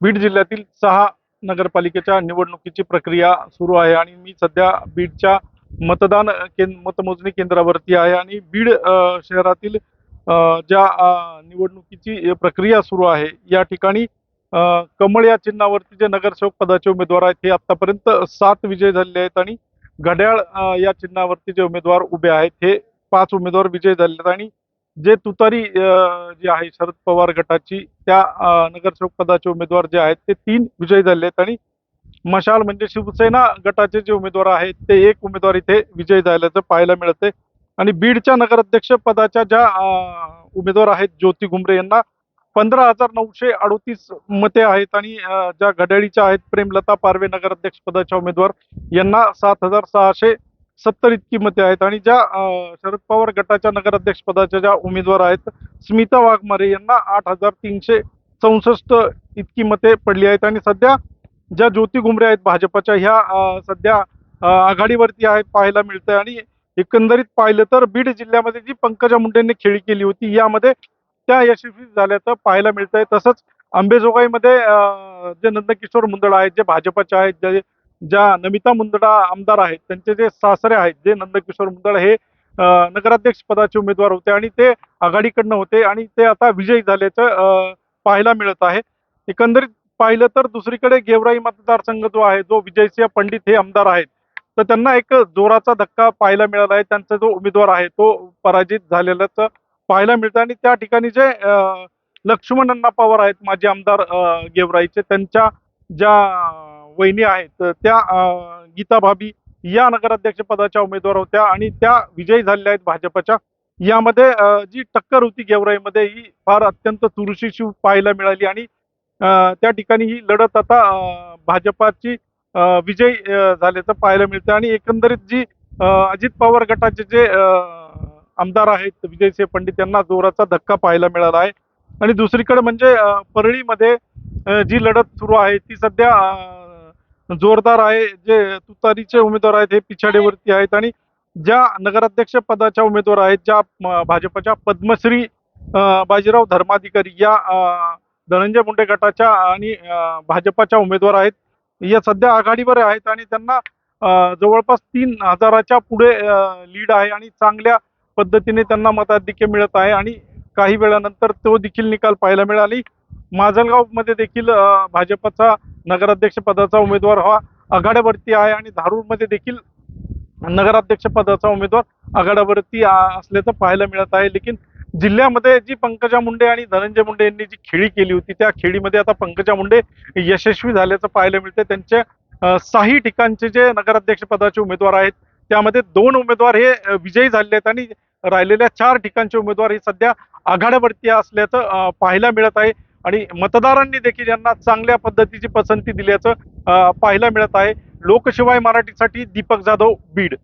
बीड जिल्ह्यातील सहा नगरपालिकेच्या निवडणुकीची प्रक्रिया सुरू आहे आणि मी सध्या बीडच्या मतदान केंद्र मतमोजणी केंद्रावरती आहे आणि बीड शहरातील ज्या निवडणुकीची प्रक्रिया सुरू आहे या ठिकाणी कमळ या चिन्हावरती जे नगरसेवक पदाचे उमेदवार आहेत हे आतापर्यंत सात विजय झालेले आहेत आणि घड्याळ या चिन्हावरती जे उमेदवार उभे आहेत हे पाच उमेदवार विजय झालेले आहेत आणि जे तुतारी जी आहे शरद पवार गटाची त्या अ, नगरसेवक पदाचे उमेदवार जे आहेत ते तीन विजयी झाले आहेत आणि मशाल म्हणजे शिवसेना गटाचे जे उमेदवार आहेत ते एक उमेदवार इथे विजयी झाल्याचं पाहायला मिळते आणि बीडच्या नगराध्यक्ष पदाच्या ज्या उमेदवार आहेत ज्योती घुमरे यांना पंधरा हजार नऊशे अडोतीस मते आहेत आणि ज्या घड्याळीच्या आहेत प्रेमलता पारवे नगराध्यक्ष पदाच्या उमेदवार यांना सात हजार सहाशे सत्तर इतकी मते आहेत. आणि ज्या शरद पवार गटाच्या नगराध्यक्ष पदाच्या ज्या उमेदवार आहेत स्मिता वाघमारे यांना आठ हजार तीनशे चौसष्ट इतकी मते पडली आहेत. आणि सध्या ज्या ज्योती घुमरे आहेत भाजपच्या ह्या सध्या आघाडीवरती आहेत पाहायला मिळतंय. आणि एकंदरीत पाहिलं तर बीड जिल्ह्यामध्ये जी पंकजा मुंडेंनी खेळी केली होती यामध्ये त्या यशस्वी झाल्याचं पाहायला मिळतंय. तसंच अंबेजोगाईमध्ये जे नंदकिशोर मुंदळ आहेत जे भाजपाचे आहेत जे ज्या नमिता मुंदडा आमदार आहेत त्यांचे जे सासरे आहेत जे नंदकिशोर मुंदड हे नगराध्यक्ष पदाचे उमेदवार होते आणि ते आघाडीकडनं होते आणि ते आता विजयी झाल्याचं पाहायला मिळत आहे. एकंदरीत पाहिलं तर दुसरीकडे गेवराई मतदारसंघ जो आहे जो विजयसिंह पंडित हे आमदार आहेत तर त्यांना एक जोराचा धक्का पाहायला मिळाला आहे. त्यांचा जो उमेदवार आहे तो पराजित झालेल्याचं पाहायला मिळतं आणि त्या ठिकाणी जे लक्ष्मण अण्णा पवार आहेत माजी आमदार गेवराईचे त्यांच्या ज्या वहिनी आहेत. त्या गीता भाभी या नगराध्यक्ष पदाच्या उमेदवार होत्या आणि त्या विजयी झालेल्या आहेत भाजपच्या. यामध्ये जी टक्कर होती गेवराईमध्ये ही फार अत्यंत चुरशीची पाहायला मिळाली आणि त्या ठिकाणी ही लढत आता भाजपाची विजय झाल्याचं पाहायला मिळतं आणि एकंदरीत जी अजित पवार गटाचे जे आमदार आहेत विजयसिंह पंडित यांना जोराचा धक्का पाहायला मिळाला आहे. आणि दुसरीकडे म्हणजे परळीमध्ये जी लढत सुरू आहे ती सध्या जोरदार आहे जे तुतारीचे उमेदवार आहेत हे पिछाडीवरती आहेत आणि ज्या नगराध्यक्ष पदाच्या उमेदवार आहेत ज्या भाजपच्या पद्मश्री बाजीराव धर्माधिकारी या धनंजय मुंडे गटाच्या आणि भाजपाच्या उमेदवार आहेत या सध्या आघाडीवर आहेत आणि त्यांना जवळपास तीन हजाराच्या पुढे लीड आहे आणि चांगल्या पद्धतीने त्यांना मताधिक्य मिळत आहे आणि काही वेळानंतर तो देखील निकाल पाहायला मिळाली. माजलगावमध्ये देखील भाजपचा नगराध्यक्ष पदाचा उमेदवार हा आघाड्यावरती आहे आणि धारूरमध्ये देखील नगराध्यक्ष पदाचा उमेदवार आघाड्यावरती असल्याचं पाहायला मिळत आहे. लेकिन जिल्ह्यामध्ये जी पंकजा मुंडे आणि धनंजय मुंडे यांनी जी खेळी केली होती त्या खेळीमध्ये आता पंकजा मुंडे यशस्वी झाल्याचं पाहायला मिळते त्यांच्या साही ठिकाणचे जे नगराध्यक्ष पदाचे उमेदवार आहेत त्यामध्ये दोन उमेदवार हे विजयी झाले आहेत आणि राहिलेल्या चार ठिकाणचे उमेदवार हे सध्या आघाड्यावरती असल्याचं पाहायला मिळत आहे. आणि मतदारांनी देखील यांना चांगल्या पद्धतीची पसंती दिल्याचं पाहायला मिळत आहे. लोकशिवाय मराठीसाठी दीपक जाधव बीड